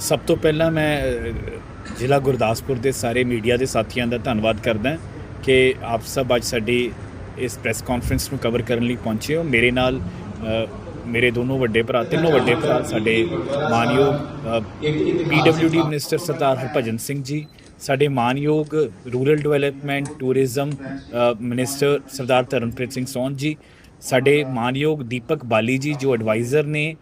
ਸਭ ਤੋਂ ਪਹਿਲਾਂ ਮੈਂ ਜ਼ਿਲ੍ਹਾ ਗੁਰਦਾਸਪੁਰ ਦੇ ਸਾਰੇ ਮੀਡੀਆ ਦੇ ਸਾਥੀਆਂ ਦਾ ਧੰਨਵਾਦ ਕਰਦਾ ਕਿ ਆਪ ਸਭ ਅੱਜ ਸਾਡੀ ਇਸ ਪ੍ਰੈਸ ਕਾਨਫਰੰਸ ਨੂੰ ਕਵਰ ਕਰਨ ਲਈ ਪਹੁੰਚੇ ਹੋ। ਮੇਰੇ ਨਾਲ ਮੇਰੇ ਦੋਨੋਂ ਵੱਡੇ ਭਰਾ ਤਿੰਨੋਂ ਵੱਡੇ ਭਰਾ ਸਾਡੇ ਮਾਨਯੋਗ ਪੀਡਬਲਯੂਡੀ ਮਿਨਿਸਟਰ ਸਰਦਾਰ ਹਰਭਜਨ ਸਿੰਘ ਜੀ ਸਾਡੇ ਮਾਨਯੋਗ rural development tourism uh, minister Sardar Dharampreet Singh Sond ji ਸਾਡੇ ਮਾਨਯੋਗ ਦੀਪਕ ਬਾਲੀ ਜੀ ਜੋ ਐਡਵਾਈਜ਼ਰ ਨੇ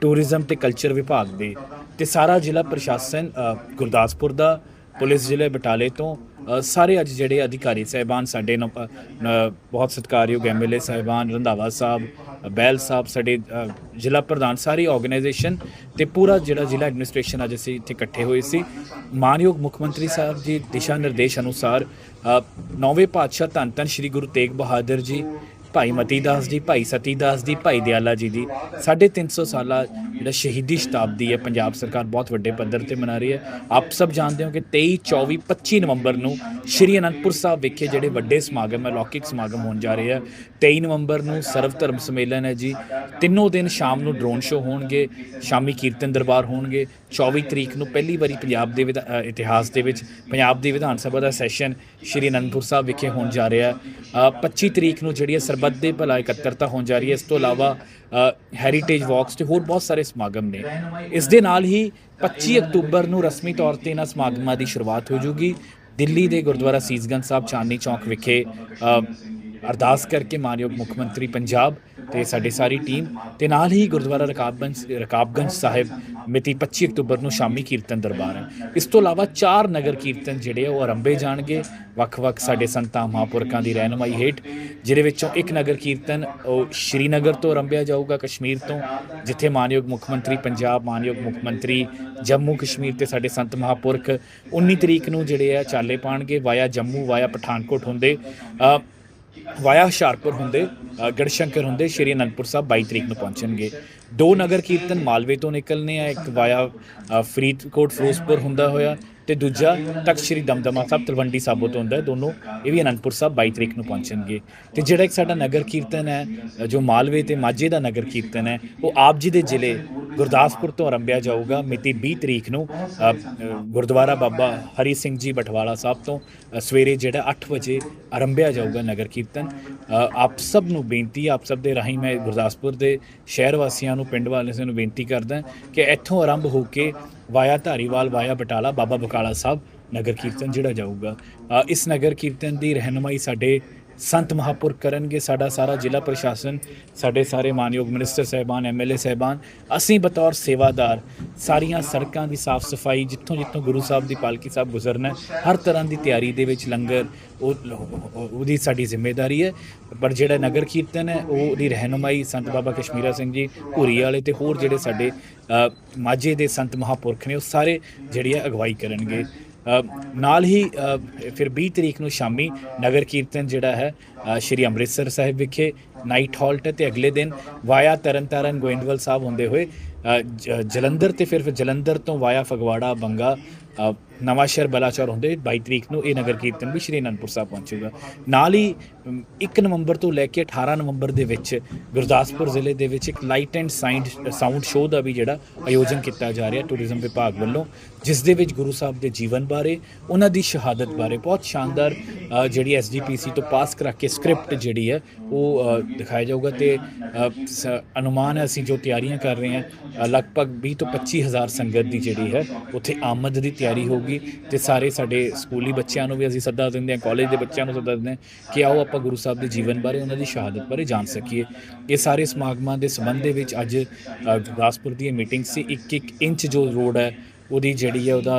ਟੂਰਿਜ਼ਮ ਤੇ ਕਲਚਰ ਵਿਭਾਗ ਦੇ ਤੇ ਸਾਰਾ ਜ਼ਿਲ੍ਹਾ ਪ੍ਰਸ਼ਾਸਨ ਗੁਰਦਾਸਪੁਰ ਦਾ ਪੁਲਿਸ ਜ਼ਿਲ੍ਹੇ ਬਟਾਲੇ ਤੋਂ ਸਾਰੇ ਅੱਜ ਜਿਹੜੇ ਅਧਿਕਾਰੀ ਸਹਿਬਾਨ ਸਾਡੇ ਨੂੰ, ਅ, ਨ- ਬਹੁਤ ਸਤਿਕਾਰਯੋਗ ਐਮਐਲਏ ਸਾਹਿਬਾਨ ਰੰਧਾਵਾ ਸਾਹਿਬ ਬੈਲ ਸਾਹਿਬ ਸਾਡੇ ਜ਼ਿਲ੍ਹਾ ਪ੍ਰਧਾਨ ਸਾਰੀ ਆਰਗੇਨਾਈਜੇਸ਼ਨ ਤੇ ਪੂਰਾ ਜਿਹੜਾ ਜ਼ਿਲ੍ਹਾ ਐਡਮਿਨਿਸਟ੍ਰੇਸ਼ਨ ਅੱਜ ਅਸੀਂ ਇੱਥੇ ਇਕੱਠੇ ਹੋਏ ਸੀ। ਮਾਨਯੋਗ ਮੁੱਖ ਮੰਤਰੀ ਸਾਹਿਬ ਜੀ ਦਿਸ਼ਾ ਨਿਰਦੇਸ਼ ਅਨੁਸਾਰ ਨੌਵੇਂ ਪਾਤਸ਼ਾਹ ਧੰਨ ਧੰਨ ਸ੍ਰੀ ਗੁਰੂ ਤੇਗ ਬਹਾਦਰ ਜੀ ਭਾਈ ਮਤੀ ਦਾਸ ਜੀ, ਭਾਈ ਸਤੀ ਦਾਸ ਜੀ, ਭਾਈ ਦਿਆਲਾ ਜੀ ਦੀ 350 ਸਾਲਾ ਜਿਹੜਾ ਸ਼ਹੀਦੀ ਸ਼ਤਾਬਦੀ ਹੈ, ਪੰਜਾਬ ਸਰਕਾਰ ਬਹੁਤ ਵੱਡੇ ਪੱਧਰ ਤੇ ਮਨਾ ਰਹੀ ਹੈ। ਆਪ ਸਭ ਜਾਣਦੇ ਹੋ ਕਿ 23 24 25 ਨਵੰਬਰ ਨੂੰ ਸ਼੍ਰੀ ਅਨੰਦਪੁਰ ਸਾਹਿਬ ਵਿਖੇ ਜਿਹੜੇ ਵੱਡੇ ਸਮਾਗਮ ਹੈ, ਲੌਕਿਕ ਸਮਾਗਮ ਹੋਣ ਜਾ ਰਹੇ ਆ 23 ਨਵੰਬਰ ਨੂੰ ਸਰਵ ਧਰਮ ਸੰਮੇਲਨ ਹੈ ਜੀ। ਤਿੰਨੋਂ ਦਿਨ ਸ਼ਾਮ ਨੂੰ ਡਰੋਨ ਸ਼ੋ ਹੋਣਗੇ, ਸ਼ਾਮੀ ਕੀਰਤਨ ਦਰਬਾਰ ਹੋਣਗੇ। 24 ਤਰੀਕ ਨੂੰ ਪਹਿਲੀ ਵਾਰੀ ਪੰਜਾਬ ਦੇ ਵਿਧਾ- ਇਤਿਹਾਸ ਦੇ ਵਿੱਚ ਪੰਜਾਬ ਦੀ ਵਿਧਾਨ ਸਭਾ ਦਾ ਸੈਸ਼ਨ ਸ਼੍ਰੀ ਅਨੰਦਪੁਰ ਸਾਹਿਬ ਵਿਖੇ ਹੋਣ ਜਾ ਰਿਹਾ ਹੈ। 25 ਤਰੀਕ ਨੂੰ ਜਿਹੜੀ ਹੈ ਸਰਬੱਤ ਭਲਾ ਇਕੱਤਰਤਾ ਹੋਣ ਜਾ ਰਹੀ ਹੈ। ਇਸ ਤੋਂ ਇਲਾਵਾ ਹੈਰੀਟੇਜ ਵਾਕਸ ਤੇ ਹੋਰ ਬਹੁਤ ਸਾਰੇ ਸਮਾਗਮ ਨੇ। ਇਸ ਦੇ ਨਾਲ ਹੀ 25 ਅਕਤੂਬਰ ਨੂੰ ਰਸਮੀ ਤੌਰ ਤੇ ਇਹਨਾਂ ਸਮਾਗਮਾਂ ਦੀ ਸ਼ੁਰੂਆਤ ਹੋ ਜੂਗੀ। ਦਿੱਲੀ ਦੇ ਗੁਰਦੁਆਰਾ ਸੀਸਗੰਜ ਸਾਹਿਬ ਚਾਂਦਨੀ ਚੌਕ ਵਿਖੇ ਅਰਦਾਸ ਕਰਕੇ ਮਾਨਯੋਗ ਮੁੱਖ ਮੰਤਰੀ ਪੰਜਾਬ ਤੇ ਸਾਡੀ ਸਾਰੀ ਟੀਮ ਤੇ ਨਾਲ ਹੀ ਗੁਰਦੁਆਰਾ ਰਕਾਬਗੰਜ ਰਕਾਬਗੰਜ ਸਾਹਿਬ ਮਿਤੀ 25 ਅਕਤੂਬਰ ਨੂੰ ਸ਼ਾਮੀ ਕੀਰਤਨ ਦਰਬਾਰ ਹੈ। ਇਸ ਤੋਂ ਇਲਾਵਾ ਚਾਰ ਨਗਰ ਕੀਰਤਨ ਜਿਹੜੇ ਆ ਉਹ ਆਰੰਭੇ ਜਾਣਗੇ। ਵੱਖ-ਵੱਖ ਸਾਡੇ ਸੰਤਾਂ ਮਹਾਂਪੁਰਖਾਂ ਦੀ ਰਹਿਨੁਮਾਈ ਹੇਠ, ਜਿਹਦੇ ਵਿੱਚੋਂ ਇੱਕ ਨਗਰ ਕੀਰਤਨ ਉਹ ਸ਼੍ਰੀਨਗਰ ਤੋਂ ਆਰੰਭਿਆ ਜਾਊਗਾ ਕਸ਼ਮੀਰ ਤੋਂ, ਜਿੱਥੇ ਮਾਨਯੋਗ ਮੁੱਖ ਮੰਤਰੀ ਪੰਜਾਬ, ਮਾਨਯੋਗ ਮੁੱਖ ਮੰਤਰੀ ਜੰਮੂ ਕਸ਼ਮੀਰ ਤੇ ਸਾਡੇ ਸੰਤ ਮਹਾਂਪੁਰਖ 19 ਤਰੀਕ ਨੂੰ ਜਿਹੜੇ ਆ ਚਾਲੇ ਪਾਣਗੇ ਵਾਇਆ ਜੰਮੂ ਵਾਇਆ ਪਠਾਨਕੋਟ ਹੁੰਦੇ। ਵਾਇਆ ਹੁਸ਼ਿਆਰਪੁਰ ਹੁੰਦੇ ਗੜਸ਼ੰਕਰ ਹੁੰਦੇ, ਸ਼੍ਰੀ ਅਨੰਦਪੁਰ ਸਾਹਿਬ 22 ਤਰੀਕ ਨੂੰ ਪਹੁੰਚਣਗੇ। ਦੋ ਨਗਰ ਕੀਰਤਨ ਮਾਲਵੇ ਤੋਂ ਨਿਕਲਨੇ ਆ, ਇੱਕ ਵਾਇਆ ਫਰੀਦਕੋਟ, ਫਿਰੋਜ਼ਪੁਰ ਹੁੰਦਾ ਹੋਇਆ ਤੇ ਦੂਜਾ ਤਖਤ ਸ਼੍ਰੀ ਦਮਦਮਾ ਸਾਹਿਬ, ਤਲਵੰਡੀ ਸਾਬੋ ਤੋਂ ਹੁੰਦਾ ਦੋਨੋਂ, ਇਹ ਵੀ ਅਨੰਦਪੁਰ ਸਾਹਿਬ 22 ਤਰੀਕ ਨੂੰ ਪਹੁੰਚਣਗੇ। ਤੇ ਜਿਹੜਾ ਇੱਕ ਸਾਡਾ ਨਗਰ ਕੀਰਤਨ ਹੈ ਜੋ ਮਾਲਵੇ ਤੇ ਮਾਝੇ ਦਾ ਨਗਰ ਕੀਰਤਨ ਹੈ, ਉਹ ਆਪ ਜੀ ਦੇ ਜ਼ਿਲ੍ਹੇ ਗੁਰਦਾਸਪੁਰ ਤੋਂ ਆਰੰਭਿਆ ਜਾਊਗਾ ਮਿਤੀ 20 ਤਰੀਕ ਨੂੰ ਗੁਰਦੁਆਰਾ ਬਾਬਾ ਹਰੀ ਸਿੰਘ ਜੀ ਬਟਵਾਲਾ ਸਾਹਿਬ ਤੋਂ ਸਵੇਰੇ ਜਿਹੜਾ 8 ਵਜੇ ਆਰੰਭਿਆ ਜਾਊਗਾ ਨਗਰ ਕੀਰਤਨ। ਆਪ ਸਭ ਨੂੰ ਬੇਨਤੀ, ਆਪ ਸਭ ਦੇ ਰਾਹੀਂ ਮੈਂ ਗੁਰਦਾਸਪੁਰ ਦੇ ਸ਼ਹਿਰ ਵਾਸੀਆਂ ਨੂੰ, ਪਿੰਡ ਵਾਲਿਆਂ ਨੂੰ ਬੇਨਤੀ ਕਰਦਾ ਕਿ ਇੱਥੋਂ ਆਰੰਭ ਹੋ ਕੇ ਵਾਇਆ ਧਾਰੀਵਾਲ, ਵਾਇਆ ਬਟਾਲਾ, ਬਾਬਾ ਬਕਾਲਾ ਸਾਹਿਬ ਨਗਰ ਕੀਰਤਨ ਜਿਹੜਾ ਜਾਊਗਾ। ਇਸ ਨਗਰ ਕੀਰਤਨ ਦੀ ਰਹਿਨਮਾਈ ਸਾਡੇ ਸੰਤ ਮਹਾਪੁਰਖ ਕਰਨਗੇ, ਸਾਡਾ ਸਾਰਾ ਜ਼ਿਲ੍ਹਾ ਪ੍ਰਸ਼ਾਸਨ, ਸਾਡੇ ਸਾਰੇ ਮਾਨਯੋਗ ਮਿਨਿਸਟਰ ਸਹਿਬਾਨ ਐਮਐਲਏ ਸਹਿਬਾਨ, ਅਸੀਂ ਬਤੌਰ ਸੇਵਾਦਾਰ, ਸਾਰੀਆਂ ਸੜਕਾਂ ਦੀ ਸਾਫ਼ ਸਫ਼ਾਈ ਜਿੱਥੋਂ ਜਿੱਥੋਂ ਗੁਰੂ ਸਾਹਿਬ ਦੀ ਪਾਲਕੀ ਸਾਹਿਬ ਗੁਜ਼ਰਨਾ ਹਰ ਤਰ੍ਹਾਂ ਦੀ ਤਿਆਰੀ ਦੇ ਵਿੱਚ ਲੰਗਰ, ਉਹ ਉਹਦੀ ਸਾਡੀ ਜ਼ਿੰਮੇਵਾਰੀ ਹੈ, ਪਰ ਜਿਹੜਾ ਨਗਰ ਕੀਰਤਨ ਹੈ, ਉਹ ਉਹਦੀ ਰਹਿਨਮਾਈ ਸੰਤ ਬਾਬਾ ਕਸ਼ਮੀਰਾ ਸਿੰਘ ਜੀ ਭੂਰੀ ਵਾਲੇ ਤੇ ਹੋਰ ਜਿਹੜੇ ਸਾਡੇ ਮਾਝੇ ਦੇ ਸੰਤ ਮਹਾਪੁਰਖ ਨੇ, ਉਹ ਸਾਰੇ ਜਿਹੜੀ ਹੈ ਅਗਵਾਈ ਕਰਨਗੇ। ਨਾਲ ਹੀ ਫਿਰ 20 ਤਰੀਕ ਨੂੰ ਸ਼ਾਮੀ ਨਗਰ ਕੀਰਤਨ ਜਿਹੜਾ ਹੈ ਸ਼੍ਰੀ ਅੰਮ੍ਰਿਤਸਰ ਸਾਹਿਬ ਵਿਖੇ ਨਾਈਟ ਹਾਲਟ ਤੇ ਅਗਲੇ ਦਿਨ ਵਾਇਆ ਤਰਨਤਾਰਨ ਗੋਇੰਦਵਾਲ ਸਾਹਿਬ ਹੁੰਦੇ ਹੋਏ ਜਲੰਧਰ ਤੇ ਫਿਰ ਜਲੰਧਰ ਤੋਂ ਵਾਇਆ ਫਗਵਾੜਾ ਬੰਗਾ ਅ, ਨਵਾਂ ਸ਼ਹਿਰ ਬਲਾਚੌਰ ਹੁੰਦੇ 22 ਤਰੀਕ ਨੂੰ ਇਹ ਨਗਰ ਕੀਰਤਨ ਵੀ ਸ਼੍ਰੀ ਅਨੰਦਪੁਰ ਸਾਹਿਬ ਪਹੁੰਚੂਗਾ। ਨਾਲ ਹੀ ਅਮ, 1 ਨਵੰਬਰ ਤੋਂ ਲੈ ਕੇ 18 ਨਵੰਬਰ ਦੇ ਵਿੱਚ ਗੁਰਦਾਸਪੁਰ ਜ਼ਿਲ੍ਹੇ ਦੇ ਵਿੱਚ ਇੱਕ light and sound sound show ਦਾ ਵੀ ਜਿਹੜਾ ਆਯੋਜਨ ਕੀਤਾ ਜਾ ਰਿਹਾ ਟੂਰਿਜ਼ਮ ਵਿਭਾਗ ਵੱਲੋਂ ਜਿਸ ਦੇ ਵਿੱਚ ਗੁਰੂ ਸਾਹਿਬ ਦੇ ਜੀਵਨ ਬਾਰੇ ਉਹਨਾਂ ਦੀ ਸ਼ਹਾਦਤ ਬਾਰੇ ਬਹੁਤ ਸ਼ਾਨਦਾਰ ਅ, ਜਿਹੜੀ ਐਸਜੀਪੀਸੀ ਤੋਂ ਪਾਸ ਕਰਾ ਕੇ ਸਕ੍ਰਿਪਟ ਜਿਹੜੀ ਹੈ ਉਹ ਦਿਖਾਇਆ ਜਾਊਗਾ ਤੇ ਸ- ਅਨੁਮਾਨ ਹੈ ਅਸੀਂ ਜੋ ਤਿਆਰੀਆਂ ਕਰ ਰਹੇ ਹਾਂ ਲਗਭਗ 20 ਤੋਂ 25 ਹਜ਼ਾਰ ਸੰਗਤ ਦੀ ਜਿਹੜੀ ਹੈ, ਉੱਥੇ ਆਮਦ ਦੀ ਤਿਆਰੀ ਹੋਊਗੀ ਤੇ ਸਾਰੇ ਸਾਡੇ ਸਕੂਲੀ ਬੱਚਿਆਂ ਨੂੰ ਵੀ ਅਸੀਂ ਸੱਦਾ ਦਿੰਦੇ ਹਾਂ ਕਾਲਜ ਦੇ ਬੱਚਿਆਂ ਨੂੰ ਸੱਦਾ ਦਿੰਦੇ ਹਾਂ ਕਿ ਆਓ ਆਪਾਂ ਗੁਰੂ ਸਾਹਿਬ ਦੇ ਜੀਵਨ ਬਾਰੇ, ਉਹਨਾਂ ਦੀ ਸ਼ਹਾਦਤ ਬਾਰੇ ਜਾਣ ਸਕੀਏ। ਇਹ ਸਾਰੇ ਸਮਾਗਮਾਂ ਦੇ ਸੰਬੰਧ ਦੇ ਵਿੱਚ ਅੱਜ ਗੁਰਦਾਸਪੁਰ ਦੀ ਇਹ ਮੀਟਿੰਗ ਸੀ ਇੱਕ ਇੱਕ ਇੰਚ ਜੋ ਰੋਡ ਹੈ ਉਹਦੀ ਜਿਹੜੀ ਹੈ ਉਹਦਾ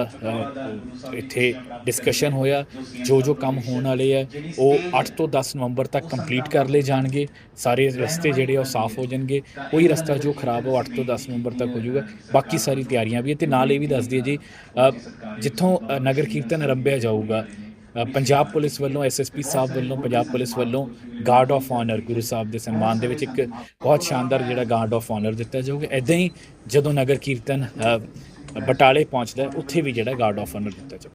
ਇੱਥੇ ਡਿਸਕਸ਼ਨ ਹੋਇਆ। ਜੋ ਜੋ ਕੰਮ ਹੋਣ ਵਾਲੇ ਆ, ਉਹ 8 ਤੋਂ 10 ਨਵੰਬਰ ਤੱਕ ਕੰਪਲੀਟ ਕਰ ਲਏ ਜਾਣਗੇ। ਸਾਰੇ ਰਸਤੇ ਜਿਹੜੇ ਆ ਉਹ ਸਾਫ਼ ਹੋ ਜਾਣਗੇ। ਕੋਈ ਰਸਤਾ ਜੋ ਖਰਾਬ ਹੋ 8 ਤੋਂ 10 ਨਵੰਬਰ ਤੱਕ ਹੋ ਜਾਊਗਾ। ਬਾਕੀ ਸਾਰੀ ਤਿਆਰੀਆਂ ਵੀ ਹੈ ਤੇ ਨਾਲ ਇਹ ਵੀ ਦੱਸ ਦਈਏ ਜੀ ਜਿੱਥੋਂ ਨਗਰ ਕੀਰਤਨ ਆਰੰਭਿਆ ਜਾਊਗਾ ਪੰਜਾਬ ਪੁਲਿਸ ਵੱਲੋਂ ਐਸਐਸਪੀ ਸਾਹਿਬ ਵੱਲੋਂ, ਪੰਜਾਬ ਪੁਲਿਸ ਵੱਲੋਂ guard of honour Guru Sahib ਦੇ ਸਨਮਾਨ ਦੇ ਵਿੱਚ ਇੱਕ ਬਹੁਤ ਸ਼ਾਨਦਾਰ ਜਿਹੜਾ ਗਾਰਡ ਆਫ ਆਨਰ ਦਿੱਤਾ ਜਾਊਗਾ। ਐਦਾਂ ਹੀ ਜਦੋਂ ਨਗਰ ਕੀਰਤਨ ਬਟਾਲੇ ਪਹੁੰਚਦਾ ਉੱਥੇ ਵੀ ਜਿਹੜਾ ਗਾਰਡ ਆਫ ਆਨਰ ਦਿੱਤਾ ਜਾਵੇ